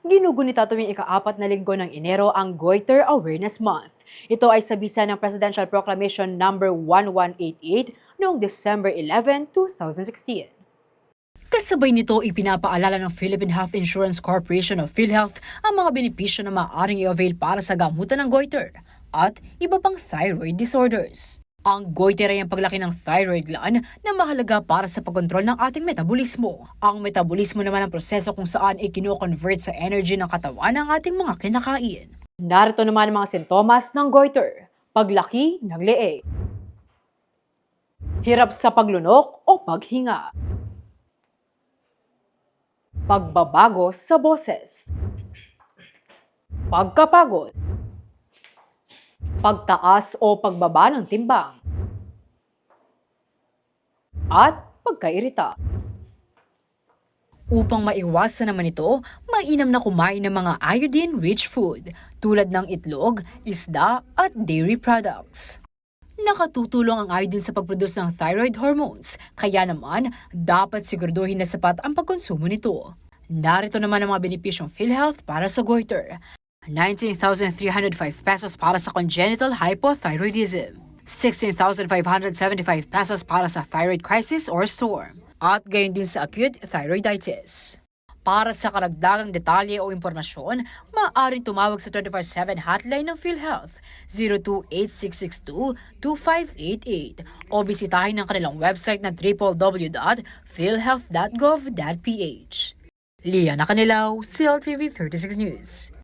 Ginugunita tuwing ikaapat na linggo ng Enero ang Goiter Awareness Month. Ito ay sa bisa ng Presidential Proclamation number 1188 noong December 11, 2016. Kasabay nito, ipinapaalala ng Philippine Health Insurance Corporation of PhilHealth ang mga benepisyo na maaaring i-avail para sa gamutan ng goiter at iba pang thyroid disorders. Ang goiter ay ang paglaki ng thyroid gland na mahalaga para sa pagkontrol ng ating metabolismo. Ang metabolismo naman ang proseso kung saan i-convert sa energy ng katawan ang ating mga kinakain. Narito naman ang mga sintomas ng goiter. Paglaki ng leeg. Hirap sa paglunok o paghinga. Pagbabago sa boses. Pagkapagod. Pagtaas o pagbaba ng timbang. At pagkairita. Upang maiwasan naman ito, mainam na kumain ng mga iodine-rich food tulad ng itlog, isda at dairy products. Nakatutulong ang iodine sa pagproduce ng thyroid hormones, kaya naman dapat siguraduhin na sapat ang pagkonsumo nito. Narito naman ang mga benepisyong PhilHealth para sa goiter. 19,305 pesos para sa congenital hypothyroidism. 16,575 pesos para sa thyroid crisis or storm. At gayon din sa acute thyroiditis. Para sa karagdagang detalye o impormasyon, maaari tumawag sa 24-7 hotline ng PhilHealth 028662-2588 o bisitahin ang kanilang website na www.philhealth.gov.ph. Liana Canilaw, CLTV 36 News.